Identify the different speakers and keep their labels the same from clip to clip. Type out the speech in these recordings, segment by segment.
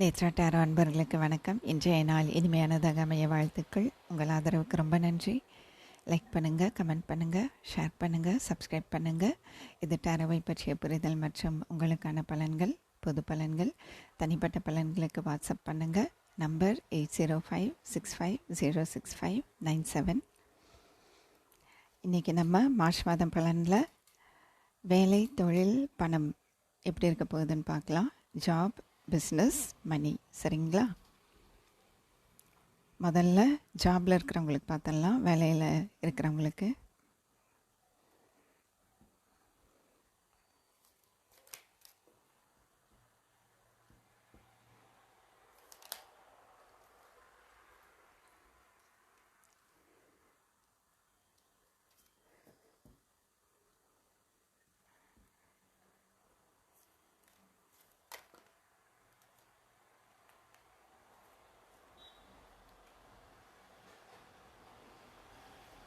Speaker 1: Nethra tarot அன்பர்களுக்கு வணக்கம். இன்றைய நாள் இனிமையானதாக அமைய வாழ்த்துக்கள். உங்கள் ஆதரவுக்கு ரொம்ப நன்றி. லைக் பண்ணுங்கள் கமெண்ட் பண்ணுங்கள் ஷேர் பண்ணுங்கள் சப்ஸ்கிரைப் பண்ணுங்கள் இது டாரோவை பற்றிய புரிதல் மற்றும் உங்களுக்கான பலன்கள் பொது பலன்கள். தனிப்பட்ட பலன்களுக்கு வாட்ஸ்அப் பண்ணுங்கள் number eight zero five six five zero six five nine seven இன்றைக்கி நம்ம மார்ச் மாதம் பலனில் வேலை தொழில் பணம் எப்படி இருக்க போகுதுன்னு பார்க்கலாம். ஜாப் பிஸ்னஸ் மணி சரிங்களா? முதல்ல ஜாபில் இருக்கிறவங்களுக்கு பார்த்தலாம் வேலையில் இருக்கிறவங்களுக்கு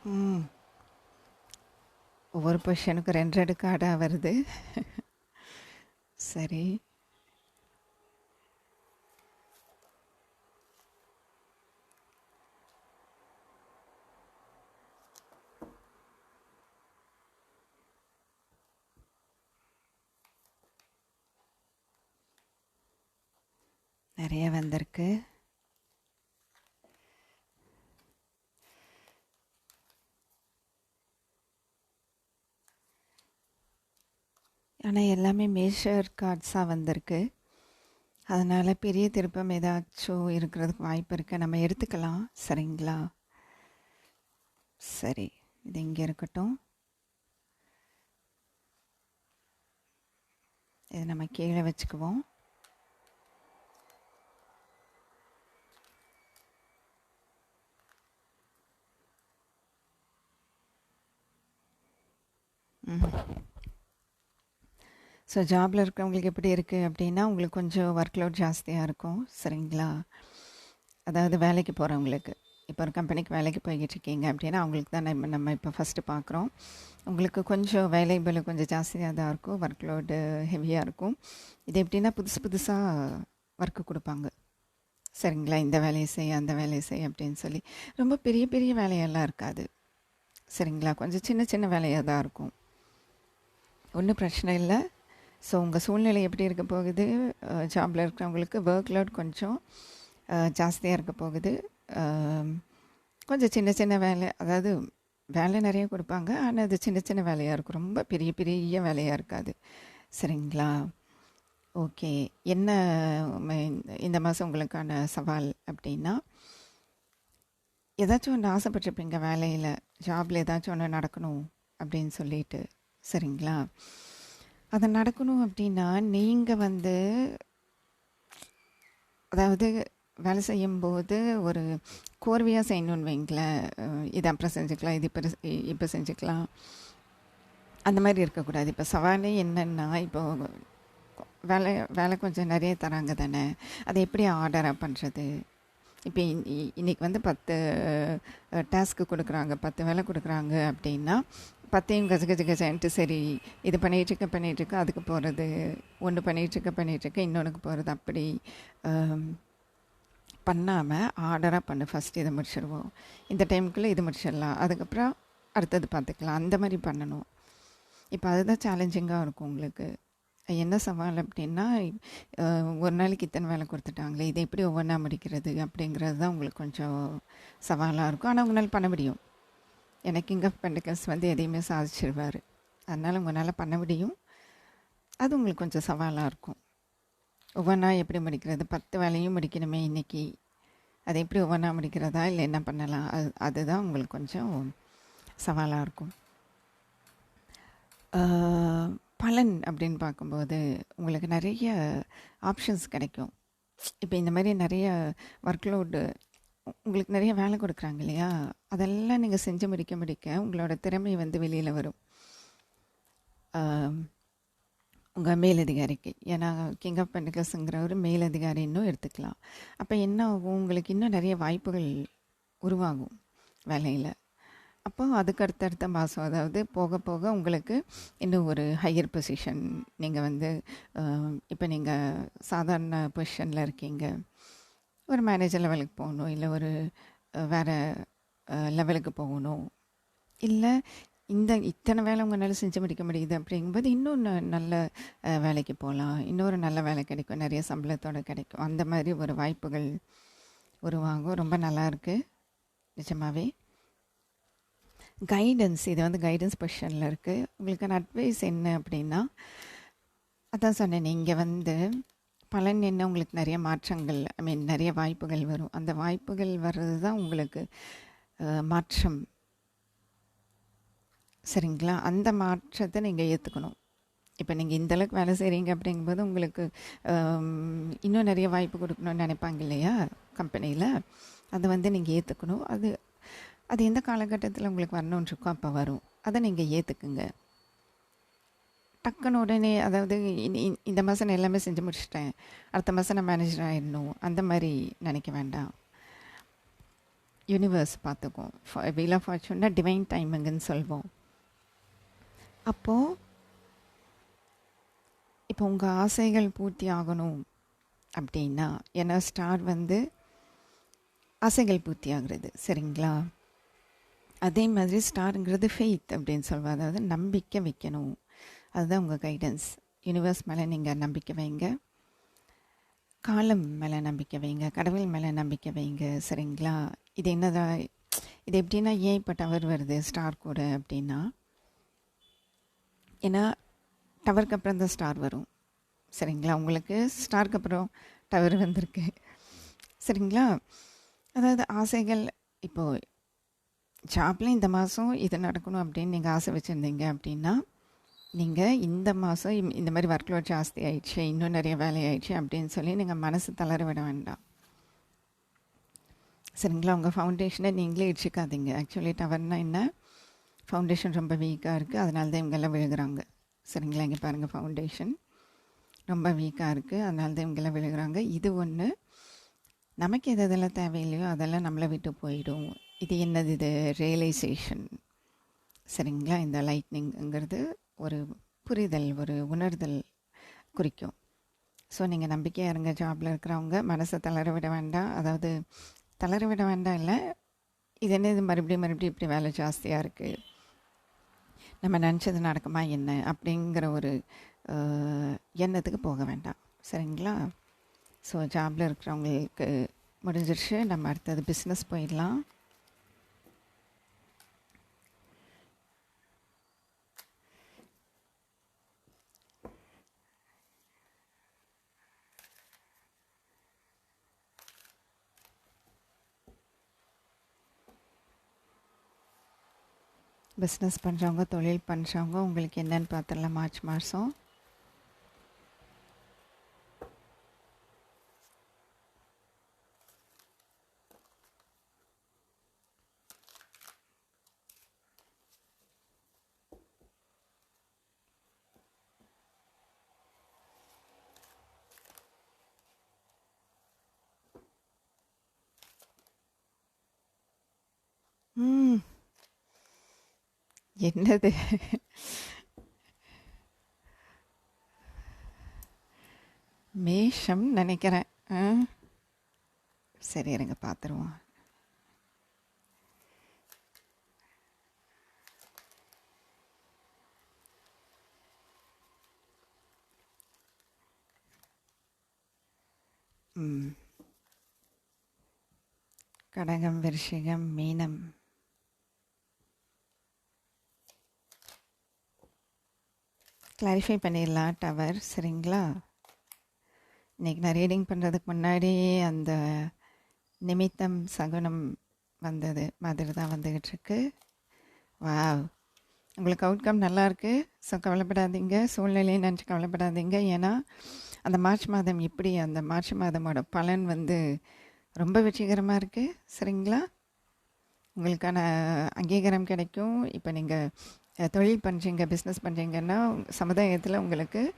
Speaker 1: ம் ஒவ்வொரு பொஷனுக்கும் ரெண்டு ரெண்டு கார்டாக வருது. சரி. நிறைய வந்திருக்கு. ஆனால் எல்லாமே மேஷர் கார்ட்ஸாக வந்திருக்கு. அதனால் பெரிய திருப்பம் ஏதாச்சும் இருக்கிறதுக்கு வாய்ப்பு இருக்குது நம்ம எடுத்துக்கலாம். சரிங்களா? சரி. இது இங்கே இருக்கட்டும். இது நம்ம கீழே வச்சுக்குவோம். ம் ஸோ ஜாபில் இருக்கிறவங்களுக்கு எப்படி இருக்குது அப்படின்னா உங்களுக்கு கொஞ்சம் ஒர்க் லோட் ஜாஸ்தியாக இருக்கும். சரிங்களா? அதாவது வேலைக்கு போகிறவங்களுக்கு இப்போ ஒரு கம்பெனிக்கு வேலைக்கு போய்கிட்டு இருக்கீங்க அப்படின்னா அவங்களுக்கு தான் நம்ம நம்ம இப்போ ஃபஸ்ட்டு பார்க்குறோம். உங்களுக்கு கொஞ்சம் வேலை பலு கொஞ்சம் ஜாஸ்தியாக தான் இருக்கும். ஒர்க் லோடு ஹெவியாக இருக்கும். இது எப்படின்னா புதுசு புதுசாக ஒர்க்கு கொடுப்பாங்க. சரிங்களா? இந்த வேலையை செய் அந்த வேலையை செய் அப்படின்னு சொல்லி. ரொம்ப பெரிய பெரிய வேலையெல்லாம் இருக்காது. சரிங்களா? கொஞ்சம் சின்ன சின்ன வேலையாக தான் இருக்கும். ஒன்றும் பிரச்சனை இல்லை. ஸோ உங்கள் சூழ்நிலை எப்படி இருக்க போகுது? ஜாபில் இருக்கிறவங்களுக்கு ஒர்க் லோட் கொஞ்சம் ஜாஸ்தியாக இருக்க போகுது. கொஞ்சம் சின்ன சின்ன வேலை அதாவது வேலை நிறைய கொடுப்பாங்க. ஆனால் அது சின்ன சின்ன வேலையாக இருக்கும். ரொம்ப பெரிய பெரிய வேலையாக இருக்காது. சரிங்களா? ஓகே என்ன இந்த மாதம் உங்களுக்கான சவால் அப்படின்னா ஏதாச்சும் ஒன்று ஆசைப்பட்டிருப்பீங்க வேலையில். ஜாபில் ஏதாச்சும் ஒன்று நடக்கணும் அப்படின்னு சொல்லிட்டு. சரிங்களா? அது நடக்கணும் அப்படின்னா நீங்கள் வந்து அதாவது வேலை செய்யும்போது ஒரு கோர்வையாக செய்யணும்னு வைங்களேன். இது அப்புறம் செஞ்சுக்கலாம் இது இப்போ இப்போ செஞ்சுக்கலாம். அந்த மாதிரி இருக்கக்கூடாது. இப்போ சவாலே என்னென்னா இப்போ வேலை வேலை கொஞ்சம் நிறைய தராங்க தானே. அதை எப்படி ஆர்டராக பண்ணுறது இப்போ இன்றைக்கி வந்து பத்து டாஸ்க்கு கொடுக்குறாங்க பத்து வேலை கொடுக்குறாங்க அப்படின்னா பத்தையும் கஜ கஜ சரி இது பண்ணிகிட்ருக்க பண்ணிகிட்ருக்க அதுக்கு போகிறது ஒன்று பண்ணிகிட்ருக்க பண்ணிகிட்ருக்க இன்னொன்றுக்கு போகிறது அப்படி பண்ணாமல் ஆர்டராக பண்ணு. ஃபஸ்ட் இதை முடிச்சிடுவோம் இந்த டைமுக்குள்ளே இது முடிச்சிடலாம். அதுக்கப்புறம் அடுத்தது பார்த்துக்கலாம். அந்த மாதிரி பண்ணணும். இப்போ அதுதான் சேலஞ்சிங்காக இருக்கும் உங்களுக்கு. என்ன சவால் அப்படின்னா ஒரு நாளைக்கு இத்தனை வேலை கொடுத்துட்டாங்களே இதை எப்படி ஒவ்வொன்றா முடிக்கிறது அப்படிங்கிறது தான் உங்களுக்கு கொஞ்சம் சவாலாக இருக்கும். ஆனால் உங்களால் பண்ண முடியும். எனக்கு கிங் ஆஃப் பெண்டிகல்ஸ் வந்து எதையுமே சாதிச்சிருவார். அதனால் உங்களால் பண்ண முடியும். அது உங்களுக்கு கொஞ்சம் சவாலாக இருக்கும். ஒவ்வொன்றா எப்படி முடிக்கிறது? பத்து வேலையும் முடிக்கணுமே இன்றைக்கி அதை எப்படி ஒவ்வொன்றா முடிக்கிறதா? இல்லை என்ன பண்ணலாம்? அது அதுதான் உங்களுக்கு கொஞ்சம் சவாலாக இருக்கும். பலன் அப்படின்னு பார்க்கும்போது உங்களுக்கு நிறைய ஆப்ஷன்ஸ் கிடைக்கும். இப்போ இந்த மாதிரி நிறைய ஒர்க்லோடு உங்களுக்கு நிறைய வேலை கொடுக்குறாங்க இல்லையா? அதெல்லாம் நீங்கள் செஞ்சு முடிக்க முடிக்க உங்களோட திறமை வந்து வெளியில் வரும். உங்கள் மேலதிகாரிக்கு. ஏன்னா கிங் ஆஃப் பெண்டகஸ்ங்கிற ஒரு மேலதிகாரி இன்னும் எடுத்துக்கலாம். அப்போ என்ன ஆகும்? உங்களுக்கு இன்னும் நிறைய வாய்ப்புகள் உருவாகும் வேலையில். அப்போ அதுக்கு அடுத்தடுத்த மாதம் அதாவது போக போக உங்களுக்கு இன்னும் ஒரு ஹையர் பொசிஷன் நீங்கள் வந்து இப்போ நீங்கள் சாதாரண பொசிஷனில் இருக்கீங்க. ஒரு மேரேஜ் லெவலுக்கு போகணும் இல்லை ஒரு வேறு வேற லெவலுக்கு போகணும். இல்லை இந்த இத்தனை வேலை உங்களால் செஞ்சு முடிக்க முடியுது அப்படிங்கும்போது இன்னும் நல்ல வேலைக்கு போகலாம் இன்னொரு நல்ல வேலை கிடைக்கும். நிறைய சம்பளத்தோடு கிடைக்கும். அந்த மாதிரி ஒரு வாய்ப்புகள் உருவாகும். ரொம்ப நல்லா நிஜமாகவே கைடன்ஸ் இது வந்து கைடன்ஸ் பொசிஷனில் இருக்குது உங்களுக்கான அட்வைஸ் என்ன அப்படின்னா அதான் சொன்னேன் நீங்கள் வந்து பலன் என்ன? உங்களுக்கு நிறைய மாற்றங்கள் ஐ மீன் நிறைய வாய்ப்புகள் வரும். அந்த வாய்ப்புகள் வர்றது தான் உங்களுக்கு மாற்றம். சரிங்களா? அந்த மாற்றத்தை நீங்கள் ஏற்றுக்கணும் இப்போ நீங்கள் இந்த அளவுக்கு வேலை செய்கிறீங்க அப்படிங்கும்போது உங்களுக்கு இன்னும் நிறைய வாய்ப்பு கொடுக்கணும்னு நினைப்பாங்க இல்லையா? கம்பெனியில். அதை வந்து நீங்கள் ஏற்றுக்கணும் அது அது எந்த காலகட்டத்தில் உங்களுக்கு வரணும்னு இருக்கோ அப்போ வரும். அதை நீங்கள் ஏற்றுக்குங்க டக்குன்னு உடனே அதாவது இனி- இந்த மாதம் நான் எல்லாமே செஞ்சு முடிச்சிட்டேன். அடுத்த மாதம் நான் மேனேஜர் ஆகிடணும் அந்த மாதிரி நினைக்க வேண்டாம். யூனிவர்ஸ் பார்த்துக்கும். வீல் ஆஃப் ஃபார்ச்சூன்னா டிவைன் டைமிங்குன்னு சொல்வோம். அப்போது இப்போ உங்கள் ஆசைகள் பூர்த்தி ஆகணும் அப்படின்னா ஏன்னா ஸ்டார் வந்து ஆசைகள் பூர்த்தி ஆகிறது சரிங்களா? அதே மாதிரி ஸ்டாருங்கிறது ஃபெய்த் அப்படின்னு சொல்லுவோம் அதாவது நம்பிக்கை வைக்கணும். அதுதான் உங்கள் கைடன்ஸ் யூனிவர்ஸ் மேலே நீங்கள் நம்பிக்கை வைங்க. காலம் மேலே நம்பிக்கை வைங்க. கடவுள் மேலே நம்பிக்கை வைங்க. சரிங்களா? இது என்னதான் இது எப்படின்னா ஏன் இப்போ டவர் வருது ஸ்டார் கூட அப்படின்னா. ஏன்னா டவருக்கு அப்புறம் தான் ஸ்டார் வரும். சரிங்களா? உங்களுக்கு ஸ்டாருக்கு அப்புறம் டவர் வந்திருக்கு. சரிங்களா? அதாவது ஆசைகள் இப்போது ஜாப்பில் இந்த மாதம் இது நடக்கணும் அப்படின்னு நீங்கள் ஆசை வச்சுருந்தீங்க அப்படின்னா நீங்கள் இந்த மாதம் இந்த மாதிரி ஒர்க் லோட் ஜாஸ்தி ஆயிடுச்சு இன்னும் நிறைய வேலை ஆயிடுச்சு அப்படின்னு சொல்லி நீங்கள் மனசு தளர விட வேண்டாம். சரிங்களா? உங்கள் ஃபவுண்டேஷனை நீங்களே இடிச்சிக்காதீங்க. ஆக்சுவலி டவர்னால் என்ன? ஃபவுண்டேஷன் ரொம்ப வீக்காக இருக்குது அதனால தான் இவங்கெல்லாம் விழுகிறாங்க. சரிங்களா? இங்கே பாருங்கள் ஃபவுண்டேஷன் ரொம்ப வீக்காக இருக்குது அதனால தான் இவங்கெல்லாம் விழுகிறாங்க. இது ஒன்று நமக்கு எது எதெல்லாம் தேவையில்லையோ அதெல்லாம் நம்மளை விட்டு போயிடும். இது என்னது இது? ரியலைசேஷன் சரிங்களா? இந்த லைட்னிங்கிறது ஒரு புரிதல் ஒரு உணர்தல் குறிக்கும். ஸோ நீங்கள் நம்பிக்கையாக இருங்க ஜாபில் இருக்கிறவங்க மனசை தளர விட வேண்டாம். அதாவது தளர விட வேண்டாம் இல்லை இது என்ன இது மறுபடியும் மறுபடியும் இப்படி வேலை ஜாஸ்தியாக இருக்குது நம்ம நினச்சது நடக்குமா என்ன அப்படிங்கிற ஒரு எண்ணத்துக்கு போக வேண்டாம். சரிங்களா? ஸோ ஜாபில் இருக்கிறவங்களுக்கு முடிஞ்சிருச்சு. நம்ம அடுத்தது பிஸ்னஸ் போயிடலாம். பிஸ்னஸ் பண்ணுறவங்க தொழில் பண்ணுறவங்க உங்களுக்கு என்னென்னு பார்த்துடலாம் மார்ச் மாதம் ம் என்னது? மேஷம் நினைக்கிறேன். ஆ. சரி இருங்க பார்த்துருவோம் கடகம் விருஷிகம் மீனம். கிளாரிஃபை பண்ணிடலாம் டவர் சரிங்களா? இன்றைக்கி நான் ரீடிங் பண்ணுறதுக்கு முன்னாடி அந்த நிமித்தம் சகுனம் வந்தது மாதிரி தான் வந்துக்கிட்டு இருக்கு வாவ் உங்களுக்கு அவுட்கம் நல்லாயிருக்கு ஸோ கவலைப்படாதீங்க. சூழ்நிலையை நினச்சி கவலைப்படாதீங்க. ஏன்னா அந்த மார்ச் மாதம் எப்படி அந்த மார்ச் மாதமோட பலன் வந்து ரொம்ப வெற்றிகரமாக இருக்குது சரிங்களா? உங்களுக்கான அங்கீகாரம் கிடைக்கும். இப்போ நீங்கள் தொழில் பண்ணுறீங்க பிஸ்னஸ் பண்ணுறீங்கன்னா சமுதாயத்தில் உங்களுக்கு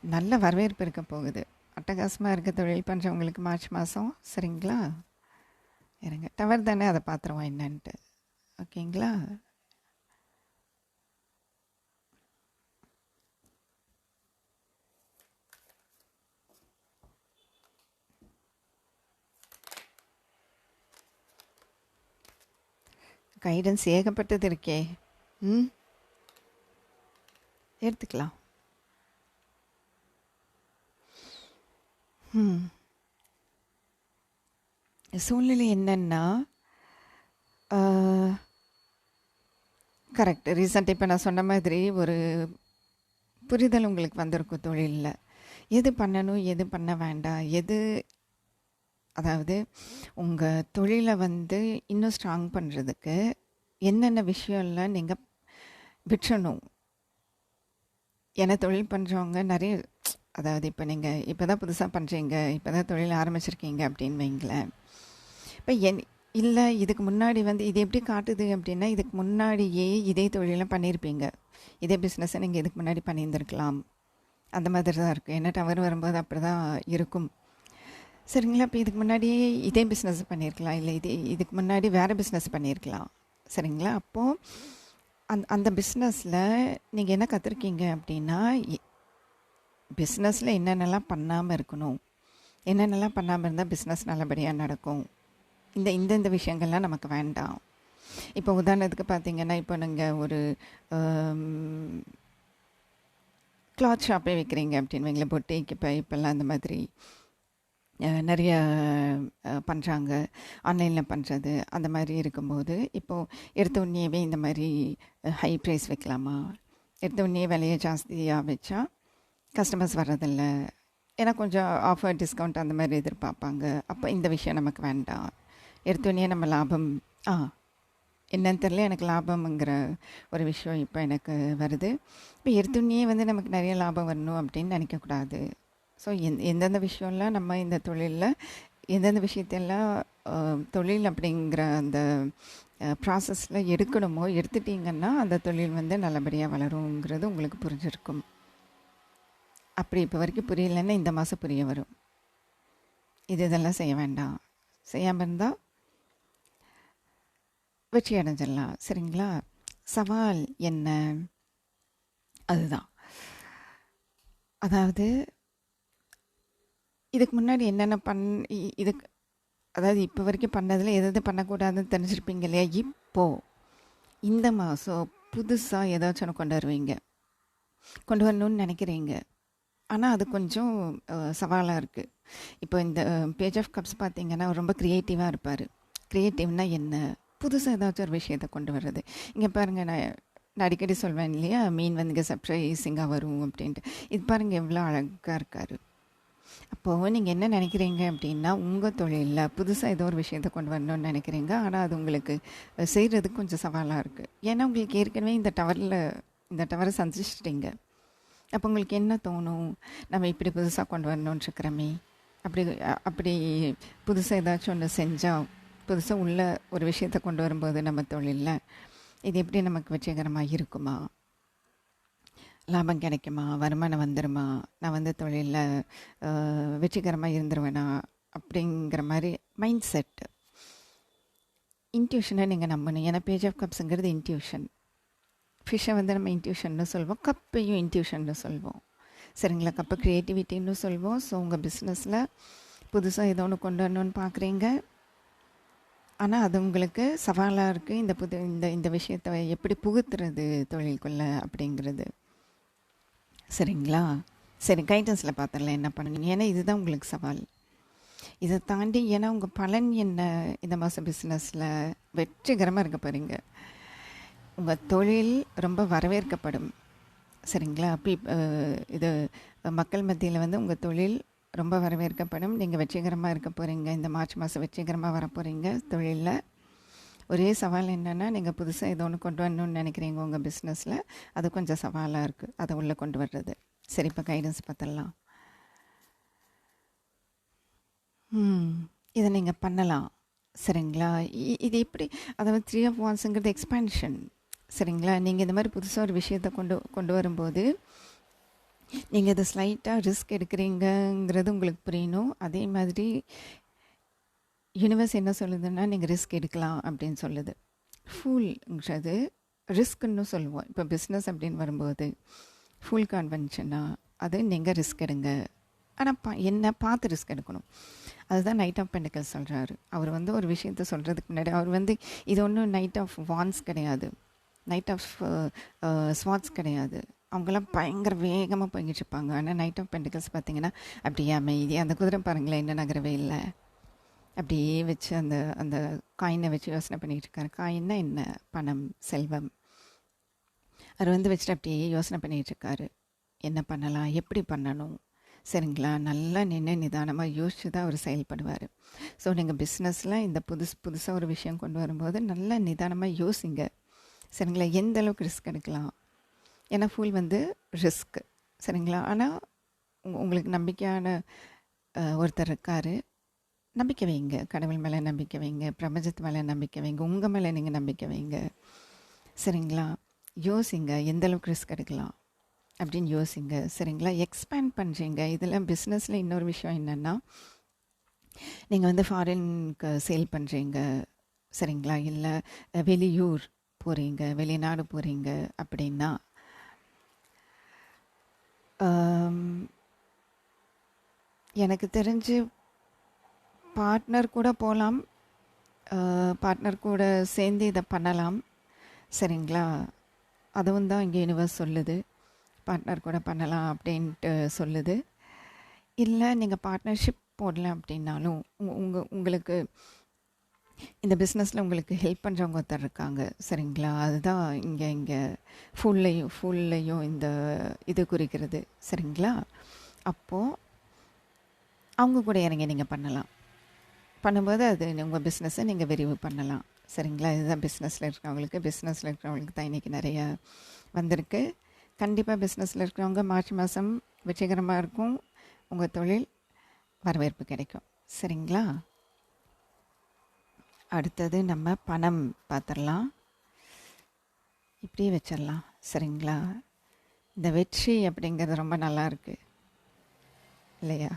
Speaker 1: நல்ல வரவேற்பு இருக்க போகுது. அட்டகாசமாக இருக்க தொழில் பண்ணுறவங்களுக்கு மார்ச் மாதம் சரிங்களா? இருங்க. டவர் தானே அதை பார்த்துருவோம் என்னன்ட்டு. ஓகேங்களா? கைடன்ஸ் ஏகப்பட்டது இருக்கே. ம்? எடுத்துக்கலாம். ம் சூழ்நிலை என்னன்னா கரெக்ட் ரீசெண்ட் இப்போ நான் சொன்ன மாதிரி ஒரு புரிதல் உங்களுக்கு வந்திருக்கும் தொழிலில். எது பண்ணணும் எது பண்ண வேண்டாம் எது அதாவது உங்கள் தொழிலை வந்து இன்னும் ஸ்ட்ராங் பண்ணுறதுக்கு என்னென்ன விஷயம்லாம் நீங்கள் விட்டுறணும் ஏன்னா தொழில் பண்ணுறவங்க நிறைய அதாவது இப்போ நீங்கள் இப்போ தான் புதுசாக பண்ணுறீங்க இப்போ தான் தொழில் ஆரம்பிச்சிருக்கீங்க அப்படின்னு வைங்களேன். இப்போ என் இல்லை இதுக்கு முன்னாடி வந்து இது எப்படி காட்டுது அப்படின்னா இதுக்கு முன்னாடியே இதே தொழிலாம் பண்ணியிருப்பீங்க. இதே பிஸ்னஸை நீங்கள் இதுக்கு முன்னாடி பண்ணியிருந்துருக்கலாம். அந்த மாதிரி தான் இருக்கும் ஏன்னா டவர் வரும்போது அப்படி தான் இருக்கும். சரிங்களா? இப்போ இதுக்கு முன்னாடியே இதே பிஸ்னஸ் பண்ணியிருக்கலாம். இல்லை இது இதுக்கு முன்னாடி வேறு பிஸ்னஸ் பண்ணியிருக்கலாம். சரிங்களா? அப்போது அந் அந்த பிஸ்னஸில் நீங்கள் என்ன கற்றுருக்கீங்க அப்படின்னா பிஸ்னஸில் என்னென்னலாம் பண்ணாமல் இருக்கணும் என்னென்னலாம் பண்ணாமல் இருந்தால் பிஸ்னஸ் நல்லபடியாக நடக்கும் இந்த இந்தந்த விஷயங்கள்லாம் நமக்கு வேண்டாம். இப்போ உதாரணத்துக்கு பார்த்தீங்கன்னா இப்போ நீங்கள் ஒரு கிளாத் ஷாப்பே வைக்கிறீங்க அப்படின்னு வைங்களேன் பொட்டிக்கு இப்போ இப்போல்லாம் அந்த மாதிரி. நிறைய பண்ணுறாங்க ஆன்லைனில் பண்ணுறது அந்த மாதிரி இருக்கும்போது இப்போது எடுத்த உடனேவே இந்த மாதிரி ஹை ப்ரைஸ் வைக்கலாமா? எடுத்த உடனே விலையை ஜாஸ்தியாக வச்சா கஸ்டமர்ஸ் வர்றதில்ல. ஏன்னா கொஞ்சம் ஆஃபர் டிஸ்கவுண்ட் அந்த மாதிரி எதிர்பார்ப்பாங்க. அப்போ இந்த விஷயம் நமக்கு வேண்டாம். எடுத்தோடனே நம்ம லாபம் ஆ என்னன்னு தெரில எனக்கு லாபம்ங்கிற ஒரு விஷயம் இப்போ எனக்கு வருது. இப்போ எடுத்தோடனே வந்து நமக்கு நிறைய லாபம் வரணும் அப்படின்னு நினைக்கக்கூடாது. ஸோ எந் எந்தெந்த விஷயம்லாம் நம்ம இந்த தொழிலில் எந்தெந்த விஷயத்தெல்லாம் தொழில் அப்படிங்கிற அந்த ப்ராசஸில் எடுக்கணுமோ எடுத்துட்டிங்கன்னா அந்த தொழில் வந்து நல்லபடியாக வளருங்கிறது உங்களுக்கு புரிஞ்சிருக்கும். அப்படி இப்போ வரைக்கும் புரியலன்னா இந்த மாதம் புரிய வரும். இது இதெல்லாம் செய்ய வேண்டாம். செய்யாமல் இருந்தால் வெற்றி அடைஞ்சிடலாம். சரிங்களா? சவால் என்ன? அதுதான். அதாவது இதுக்கு முன்னாடி என்னென்ன பண் இதுக்கு அதாவது இப்போ வரைக்கும் பண்ணதில் எது பண்ணக்கூடாதுன்னு தெரிஞ்சிருப்பீங்க இல்லையா? இப்போது இந்த மாதம் புதுசாக ஏதாச்சும் ஒன்று கொண்டு வருவீங்க. கொண்டு வரணும்னு நினைக்கிறீங்க. ஆனால் அது கொஞ்சம் சவாலாக இருக்குது இப்போ இந்த பேஜ் ஆஃப் கப்ஸ் பார்த்தீங்கன்னா ரொம்ப க்ரியேட்டிவாக இருப்பார். க்ரியேட்டிவ்னால் என்ன? புதுசாக ஏதாச்சும் ஒரு விஷயத்தை கொண்டு வர்றது. இங்கே பாருங்கள் நான் நான் அடிக்கடி சொல்வேன் இல்லையா? மீன் வந்து இங்கே சர்ப்ரைஸிங்காக வரும் அப்படின்ட்டு. இது பாருங்கள் எவ்வளோ அழகாக இருக்கார். அப்போது நீங்கள் என்ன நினைக்கிறீங்க அப்படின்னா உங்கள் தொழிலில் புதுசாக ஏதோ ஒரு விஷயத்தை கொண்டு வரணும்னு நினைக்கிறீங்க. ஆனால் அது உங்களுக்கு செய்கிறதுக்கு கொஞ்சம் சவாலாக இருக்குது ஏன்னா உங்களுக்கு ஏற்கனவே இந்த டவரில் இந்த டவரை சந்திச்சிட்டிங்க. அப்போ உங்களுக்கு என்ன தோணும்? நம்ம இப்படி புதுசாக கொண்டு வரணும்னு இருக்கிறோமே அப்படி அப்படி புதுசாக ஏதாச்சும் ஒன்று செஞ்சால் புதுசாக உள்ள ஒரு விஷயத்தை கொண்டு வரும்போது நம்ம தொழிலில் இது எப்படி நமக்கு வெற்றிகரமாக இருக்குமா? லாபம் கிடைக்குமா? வருமானம் வந்துடுமா நான் வந்து தொழிலில் வெற்றிகரமாக இருந்துருவேனா? அப்படிங்கிற மாதிரி மைண்ட் செட்டு இன்ட்யூஷனை நீங்கள் நம்பணும். ஏன்னா பேஜ் ஆஃப் கப்ஸுங்கிறது இன்ட்யூஷன் ஃபிஷ்ஷை வந்து நம்ம இன்ட்யூஷன்னு சொல்வோம். கப்பையும் இன்ட்யூஷன்னு சொல்வோம். சரிங்களா? கப்பு க்ரியேட்டிவிட்டின்னு சொல்வோம். ஸோ உங்கள் பிஸ்னஸில் புதுசாக ஏதோ ஒன்று கொண்டு வரணுன்னு பார்க்குறீங்க ஆனால் அது உங்களுக்கு சவாலாக இருக்குது இந்த புது இந்த இந்த விஷயத்தை எப்படி புகுத்துறது தொழிலுக்குள்ளே அப்படிங்கிறது. சரிங்களா? சரி கைடன்ஸில் பார்த்துடலாம் என்ன பண்ணுங்க? ஏன்னா இதுதான் உங்களுக்கு சவால். இதை தாண்டி ஏன்னா உங்கள் பலன் என்ன? இந்த மாதம் பிஸ்னஸில் வெற்றிகரமாக இருக்க போகிறீங்க உங்கள் தொழில் ரொம்ப வரவேற்கப்படும். சரிங்களா? பீப் இது மக்கள் மத்தியில் வந்து உங்கள் தொழில் ரொம்ப வரவேற்கப்படும். நீங்கள் வெற்றிகரமாக இருக்க போகிறீங்க இந்த மார்ச் மாதம் வெற்றிகரமாக வர போகிறீங்க தொழிலில். ஒரே சவால் என்னென்னா நீங்கள் புதுசாக ஏதோ ஒன்று கொண்டு வரணும்னு நினைக்கிறீங்க உங்கள் பிஸ்னஸில் அது கொஞ்சம் சவாலாக இருக்குது அதை உள்ளே கொண்டு வர்றது. சரி இப்போ கைடன்ஸ் பார்த்துடலாம். இதை நீங்கள் பண்ணலாம். சரிங்களா? இது எப்படி? அதாவது த்ரீ ஆஃப் ஒன்ஸுங்கிறது எக்ஸ்பேன்ஷன் சரிங்களா? நீங்கள் இந்த மாதிரி புதுசாக ஒரு விஷயத்தை கொண்டு கொண்டு வரும்போது நீங்கள் இதை ஸ்லைட்டாக ரிஸ்க் எடுக்கிறீங்கங்கிறது உங்களுக்கு புரியணும். அதே மாதிரி யூனிவர்ஸ் என்ன சொல்லுதுன்னா நீங்கள் ரிஸ்க் எடுக்கலாம் அப்படின்னு சொல்லுது. ஃபூல்ங்கிறது ரிஸ்க்குன்னு சொல்லுவோம். இப்போ பிஸ்னஸ் அப்படின்னு வரும்போது ஃபுல் கான்வென்ஷனாக அது நீங்கள் ரிஸ்க் எடுங்க. ஆனால் பா என்ன பார்த்து ரிஸ்க் எடுக்கணும். அதுதான் நைட் ஆஃப் பெண்டிக்கல் சொல்கிறாரு அவர் வந்து ஒரு விஷயத்த சொல்கிறதுக்கு முன்னாடி அவர் வந்து இது ஒன்றும் நைட் ஆஃப் வான்ஸ் கிடையாது. நைட் ஆஃப் ஸ்வாட்ஸ் கிடையாது. அவங்களாம் பயங்கர வேகமாக போய்கிட்டு இருப்பாங்க. ஆனால் நைட் ஆஃப் பெண்டிக்கல்ஸ் பார்த்தீங்கன்னா அப்படியே அமைதி அந்த குதிரை பாருங்களேன் என்ன நகரவே இல்லை. அப்படியே வச்சு அந்த அந்த காயினை வச்சு யோசனை பண்ணிகிட்டு இருக்காரு. காயின்னா என்ன? பணம் செல்வம். அவர் வந்து வச்சுட்டு அப்படியே யோசனை பண்ணிகிட்டு இருக்காரு. என்ன பண்ணலாம்? எப்படி பண்ணணும்? சரிங்களா? நல்லா நின்று நிதானமாக யோசித்து தான் அவர் செயல்படுவார். ஸோ நீங்கள் பிஸ்னஸில் இந்த புதுசு புதுசாக ஒரு விஷயம் கொண்டு வரும்போது நல்லா நிதானமாக யோசிங்க. சரிங்களா? எந்த அளவுக்கு ரிஸ்க் எடுக்கலாம்? ஏன்னா ஃபுல் வந்து ரிஸ்க் சரிங்களா? ஆனால் உங்களுக்கு நம்பிக்கையான ஒருத்தர் இருக்கார். நம்பிக்கை வைங்க. கடவுள் மேலே நம்பிக்கை வைங்க. பிரபஞ்சத்து மேலே நம்பிக்கை வைங்க. உங்கள் மேலே நீங்கள் நம்பிக்கை வைங்க. சரிங்களா? யோசிங்க. எந்த அளவுக்கு ரிஸ்க் எடுக்கலாம்? அப்படின்னு யோசிங்க. சரிங்களா? எக்ஸ்பேண்ட் பண்ணுறீங்க இதில் பிஸ்னஸில் இன்னொரு விஷயம் என்னென்னா நீங்கள் வந்து ஃபாரின்க்கு சேல் பண்ணுறீங்க சரிங்களா? இல்லை வெளியூர் போகிறீங்க வெளிநாடு போகிறீங்க அப்படின்னா எனக்கு தெரிஞ்சு பார்ட்னர் கூட போகலாம் பார்ட்னர் கூட சேர்ந்து இதை பண்ணலாம். சரிங்களா? அதுவும் தான் இங்கே யூனிவர்ஸ் சொல்லுது. பார்ட்னர் கூட பண்ணலாம் அப்படின்ட்டு சொல்லுது. இல்லை நீங்கள் பார்ட்னர்ஷிப் போடல அப்படின்னாலும் உங்கள் உங்களுக்கு இந்த பிஸ்னஸில் உங்களுக்கு ஹெல்ப் பண்ணுறவங்க ஒருத்தர் இருக்காங்க. சரிங்களா? அதுதான் இங்கே இங்கே ஃபுல்லையும் ஃபுல்லையும் இந்த இது குறிக்கிறது. சரிங்களா? அப்போது அவங்க கூட இறங்கி நீங்கள் பண்ணலாம். பண்ணும்போது அது உங்கள் பிஸ்னஸை நீங்கள் விரிவு பண்ணலாம். சரிங்களா? இதுதான் பிஸ்னஸில் இருக்கிறவங்களுக்கு பிஸ்னஸில் இருக்கிறவங்களுக்கு தான் இன்றைக்கி நிறைய வந்திருக்கு. கண்டிப்பாக பிஸ்னஸில் இருக்கிறவங்க மார்ச் மாதம் வெற்றிகரமாக இருக்கும். உங்கள் தொழில் வரவேற்பு கிடைக்கும். சரிங்களா? அடுத்தது நம்ம பணம் பார்த்துடலாம். இப்படியே வச்சிடலாம். சரிங்களா? இந்த வெற்றி அப்படிங்கிறது ரொம்ப நல்லா இருக்குது இல்லையா?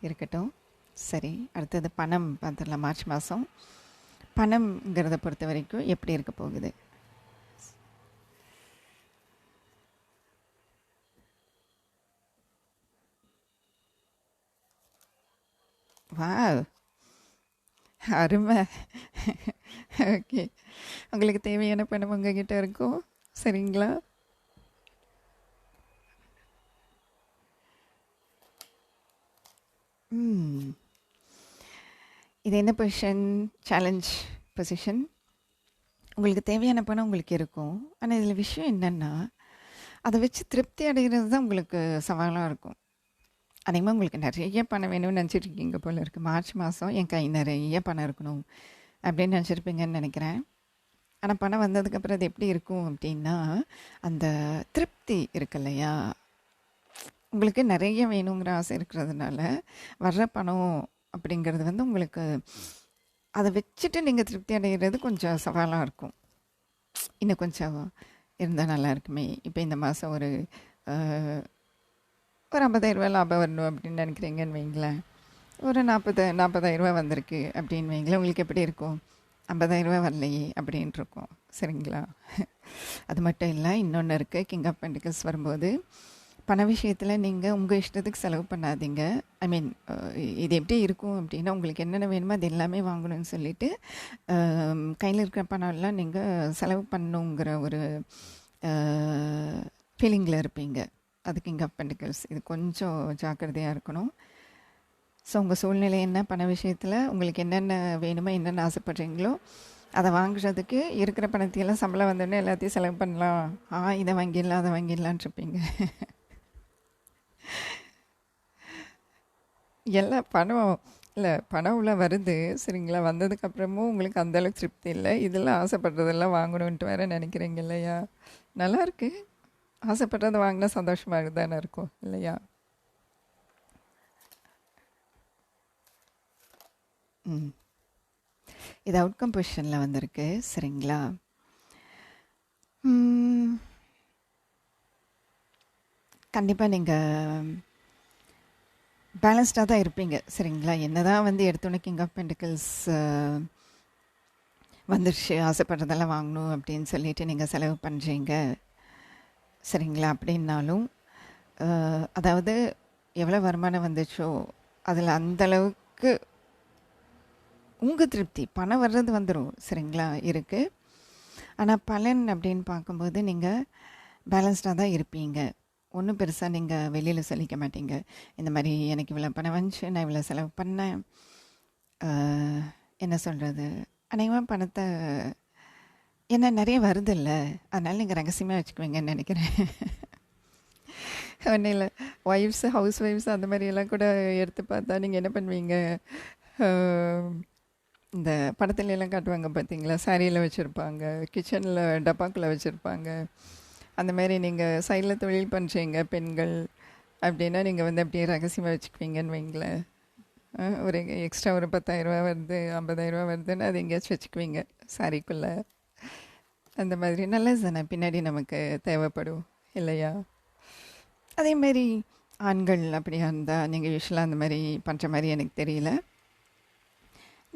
Speaker 1: இருக்கட்டும். சரி அடுத்தது பணம் பார்த்துடலாம் மார்ச் மாதம் பணம்ங்கிறத பொறுத்த வரைக்கும் எப்படி இருக்க போகுது? வா அருமை. ஓகே. உங்களுக்கு தேவையான பணம் உங்ககிட்ட இருக்கும். சரிங்களா? ம். இது என்ன பொசிஷன் சேலஞ்ச் பொசிஷன் உங்களுக்கு தேவையான பணம் உங்களுக்கு இருக்கும். ஆனால் இதில் விஷயம் என்னென்னா அதை வச்சு திருப்தி அடைகிறது தான் உங்களுக்கு சவாலாக இருக்கும். அதேமாதிரி உங்களுக்கு நிறைய பணம் வேணும்னு நினச்சிட்ருக்கீங்க போல் இருக்குது மார்ச் மாதம் என் கை நிறைய பணம் இருக்கணும் அப்படின்னு நினச்சிருப்பீங்கன்னு நினைக்கிறேன். ஆனால் பணம் வந்ததுக்கப்புறம் அது எப்படி இருக்கும் அப்படின்னா அந்த திருப்தி இருக்கு இல்லையா? உங்களுக்கு நிறைய வேணுங்கிற ஆசை இருக்கிறதுனால வர்ற பணம் அப்படிங்கிறது வந்து உங்களுக்கு அதை வச்சுட்டு நீங்கள் திருப்தி அடைகிறது கொஞ்சம் சவாலாக இருக்கும். இன்னும் கொஞ்சம் இருந்தால் நல்லா இருக்குமே. இப்போ இந்த மாதம் ஒரு ஒரு ஐம்பதாயிரரூபா லாபம் வரணும் அப்படின்னு நினைக்கிறீங்கன்னு வைங்களேன். ஒரு நாற்பது நாற்பதாயிரரூபா வந்திருக்கு அப்படின்னு வைங்களேன். உங்களுக்கு எப்படி இருக்கும்? ஐம்பதாயிரரூபா வரலையே அப்படின்ட்டு இருக்கும். சரிங்களா? அது மட்டும் இல்லை இன்னொன்று இருக்குது கிங் ஆஃப் பெண்டிகல்ஸ் வரும்போது பண விஷயத்தில் நீங்கள் உங்கள் இஷ்டத்துக்கு செலவு பண்ணாதீங்க. ஐ மீன் இது எப்படி இருக்கும் அப்படின்னா உங்களுக்கு என்னென்ன வேணுமோ அது எல்லாமே வாங்கணும்னு சொல்லிட்டு கையில் இருக்கிற பணம்லாம் நீங்கள் செலவு பண்ணுங்கிற ஒரு ஃபீலிங்கில் இருப்பீங்க. அதுக்கு இங்கே ஆஃப் பெண்டிகல்ஸ் இது கொஞ்சம் ஜாக்கிரதையாக இருக்கணும். ஸோ உங்கள் சூழ்நிலை என்ன பண விஷயத்தில் உங்களுக்கு என்னென்ன வேணுமோ என்னென்ன ஆசைப்படுறீங்களோ அதை வாங்குறதுக்கு இருக்கிற பணத்தையெல்லாம் சம்பளம் வந்தோடனே எல்லாத்தையும் செலவு பண்ணலாம். ஆ இதை வாங்கிடலாம் அதை வாங்கிடலான்ட்ருப்பீங்க எல்லாம் பணம் இல்லை பணம் உள்ள வருது சரிங்களா? வந்ததுக்கப்புறமும் உங்களுக்கு அந்தளவுக்கு திருப்தி இல்லை. இதெல்லாம் ஆசைப்படுறதெல்லாம் வாங்கணுன்ட்டு வேற நினைக்கிறீங்க இல்லையா? நல்லாயிருக்கு ஆசைப்பட்டதை வாங்கினா சந்தோஷமாக தானே இருக்கும் இல்லையா? ம். இது அவுட்கம் பொசிஷனில் வந்திருக்கு சரிங்களா? கண்டிப்பாக நீங்கள் பேலன்ஸ்டாக தான் இருப்பீங்க. சரிங்களா? என்ன தான் வந்து எடுத்தோன்னே கிங் ஆஃப் பெண்டிக்கல்ஸ் வந்துருச்சு ஆசைப்படுறதெல்லாம் வாங்கணும் அப்படின்னு சொல்லிட்டு நீங்கள் செலவு பண்ணுறீங்க சரிங்களா? அப்படின்னாலும் அதாவது எவ்வளோ வருமானம் வந்துச்சோ அதில் அந்த அளவுக்கு உங்கள் திருப்தி. பணம் வர்றது வந்துடும் சரிங்களா? இருக்குது ஆனால் பலன் அப்படின்னு பார்க்கும்போது நீங்கள் பேலன்ஸ்டாக தான் இருப்பீங்க. ஒன்றும் பெருசாக நீங்கள் வெளியில் சொல்லிக்க மாட்டீங்க. இந்த மாதிரி எனக்கு இவ்வளோ பணம் வந்துச்சு நான் இவ்வளோ செலவு பண்ணேன். என்ன சொல்கிறது அநேகமாக பணத்தை என்ன நிறைய வருது இல்லை அதனால் நீங்கள் ரகசியமாக வச்சுக்குவீங்கன்னு நினைக்கிறேன். ஒன்றும் இல்லை. ஒய்ஃப்ஸ் ஹவுஸ் ஒய்ஃப்ஸ் அந்த மாதிரியெல்லாம் கூட எடுத்து பார்த்தா நீங்கள் என்ன பண்ணுவீங்க? இந்த படத்துலலாம் எல்லாம் காட்டுவாங்க பார்த்தீங்களா சாரியில் வச்சுருப்பாங்க கிச்சனில் டப்பாக்குள்ளே வச்சுருப்பாங்க. அந்த மாதிரி நீங்கள் சைடில் தொழில் பண்ணுறீங்க பெண்கள் அப்படின்னா நீங்கள் வந்து அப்படியே ரகசியமாக வச்சுக்குவீங்கன்னு வைங்களேன். ஒரு எக்ஸ்ட்ரா ஒரு பத்தாயிரரூபா வருது ஐம்பதாயிரரூபா வருதுன்னு அது எங்கேயாச்சும் வச்சுக்குவீங்க சாரிக்குள்ளே அந்த மாதிரி நல்லது தானே பின்னாடி நமக்கு தேவைப்படும் இல்லையா? அதே மாதிரி ஆண்கள் அப்படியா இருந்தால் நீங்கள் யூஸ்வலாக அந்த மாதிரி பண்ணுற மாதிரி எனக்கு தெரியல.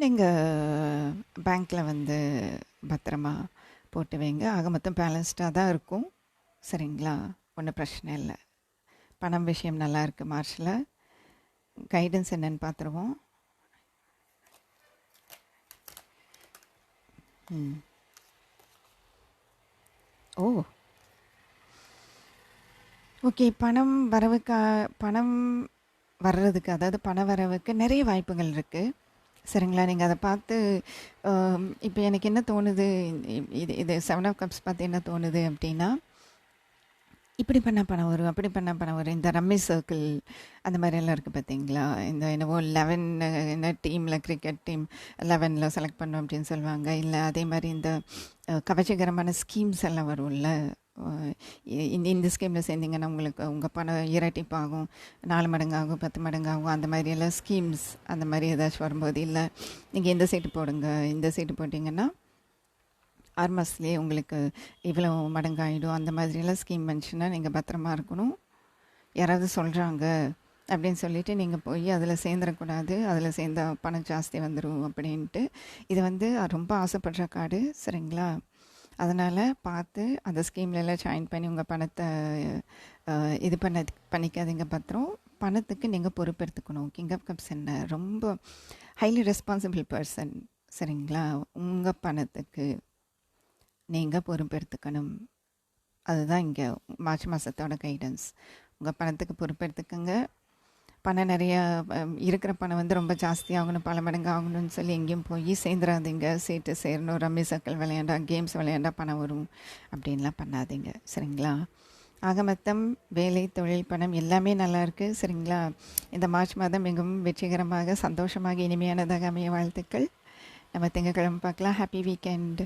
Speaker 1: நீங்கள் பேங்க்கில் வந்து பத்திரமா போட்டு வைங்க ஆக மொத்தம் பேலன்ஸ்டாக தான் இருக்கும். சரிங்களா? ஒன்றும் பிரச்சனை இல்லை. பணம் விஷயம் நல்லா இருக்குது மார்ச்சில் கைடன்ஸ் என்னன்னு பார்த்துருவோம் ம். ஓ. ஓகே பணம் வரவுக்கா பணம் வர்றதுக்கு அதாவது பண வரவுக்கு நிறைய வாய்ப்புகள் இருக்குது சரிங்களா? நீங்கள் அதை பார்த்து இப்போ எனக்கு என்ன தோணுது? இது இது செவன் ஆஃப் கப்ஸ் பார்த்து என்ன தோணுது அப்படின்னா இப்படி பண்ணால் பணம் வரும் அப்படி பண்ணால் பணம் வரும். இந்த ரம்மி சர்க்கிள் அந்த மாதிரி எல்லாம் இருக்குது பார்த்தீங்களா இந்த என்னவோ லெவன் என்ன டீமில் கிரிக்கெட் டீம் லெவனில் செலக்ட் பண்ணோம் அப்படின்னு சொல்லுவாங்க. இல்லை அதே மாதிரி இந்த கவர்ச்சிகரமான ஸ்கீம்ஸ் எல்லாம் வரும்ல? இ- இந்த இந்த ஸ்கீமில் சேர்ந்தீங்கன்னா உங்களுக்கு உங்கள் பணம் இரட்டிப்பாகும் நாலு மடங்கு ஆகும் பத்து மடங்கு ஆகும் அந்த மாதிரியெல்லாம் ஸ்கீம்ஸ் அந்த மாதிரி ஏதாச்சும் வரும்போது இல்லை நீங்கள் இந்த சீட்டு போடுங்க இந்த சீட்டு போட்டிங்கன்னா ஆறு மாதத்துலேயே உங்களுக்கு இவ்வளோ மடங்காயிடும். அந்த மாதிரியெல்லாம் ஸ்கீம் வந்துச்சுன்னா நீங்கள் பத்திரமா இருக்கணும். யாராவது சொல்கிறாங்க அப்படின்னு சொல்லிட்டு நீங்கள் போய் அதில் சேர்ந்துடக்கூடாது அதில் சேர்ந்தா பணம் ஜாஸ்தி வந்துடும் அப்படின்ட்டு. இது வந்து ரொம்ப ஆசைப்படுற கார்டு சரிங்களா? அதனால் பார்த்து அந்த ஸ்கீம்லலாம் ஜாயின் பண்ணி உங்கள் பணத்தை இது பண்ண பண்ணிக்காதீங்க பத்திரம். பணத்துக்கு நீங்கள் பொறுப்பெடுத்துக்கணும். கிங் ஆஃப் கப்ஸ் என்ன? ரொம்ப ஹைலி ரெஸ்பான்சிபிள் பர்சன் சரிங்களா? உங்கள் பணத்துக்கு. நீங்கள் பொறுப்பெடுத்துக்கணும். அதுதான் இங்கே மார்ச் மாதத்தோட கைடன்ஸ் உங்கள் பணத்துக்கு பொறுப்பெடுத்துக்கோங்க. பணம் நிறைய இருக்கிற பணம் வந்து ரொம்ப ஜாஸ்தி ஆகணும் பல மடங்கு ஆகணும்னு சொல்லி எங்கேயும் போய் சேர்ந்துடாதீங்க சீட்டு சேரணும் ரம்மி சர்க்கிள் விளையாண்டா கேம்ஸ் விளையாண்டா பணம் வரும். அப்படின்லாம் பண்ணாதீங்க. சரிங்களா? ஆக மொத்தம் வேலை தொழில் பணம் எல்லாமே நல்லா இருக்குது சரிங்களா? இந்த மார்ச் மாதம் மிகவும் வெற்றிகரமாக சந்தோஷமாக இனிமையானதாக அமைய வாழ்த்துக்கள். நம்ம திங்கக்கிழமை பார்க்கலாம். Happy weekend